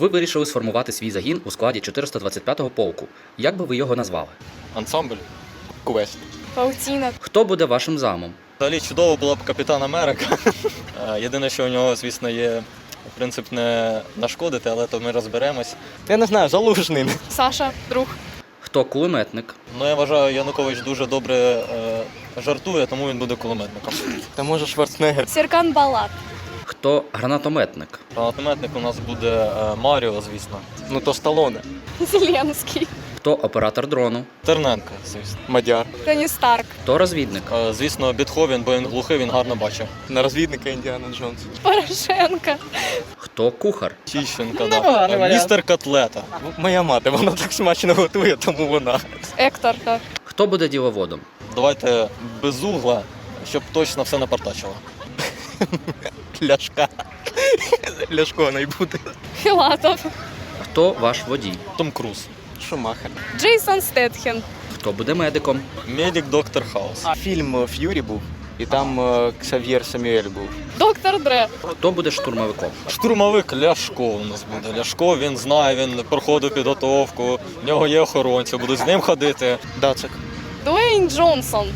Ви вирішили сформувати свій загін у складі 425-го полку. Як би ви його назвали? Ансамбль Квест. Паутіна. Хто буде вашим замом? Взагалі чудово була б капітан Америка. Е, Єдине, що у нього, звісно, є принцип не нашкодити, але то ми розберемось. Я не знаю, залужний. Саша, друг. Хто кулеметник? Ну я вважаю, Янукович дуже добре е, жартує, тому він буде кулеметником. Та може Шварценеггер. Серкан Балат. Хто гранатометник? Гранатометник у нас буде е, Маріо, звісно. Ну то Сталоне. Зеленський. Хто оператор дрону? Терненко, звісно. Мадяр. Тоні Старк. Хто розвідник? Е, Звісно, Бетховен, бо він глухий, він гарно бачив. На розвідника Індіана Джонс. Порошенко. Хто кухар? Чищенко, да. Е, Містер Котлета. Моя мати, вона так смачно готує, тому вона. Ектор. так. Хто буде діловодом? Давайте без угла, щоб точно все напартачило. Ляшка. Ляшко буде. Філатов. Хто ваш водій? Том Круз. Шумахер. Джейсон Стетхен. Хто буде медиком? Медик Доктор Хаус. Фільм Ф'юрі був, і там е, Ксав'єр Самюель був. Доктор Дре. Хто буде штурмовиком? Штурмовик Ляшко у нас буде. Ляшко він знає, він проходив підготовку, в нього є охоронці, будуть з ним ходити. Дацик. Дуейн Джонсон.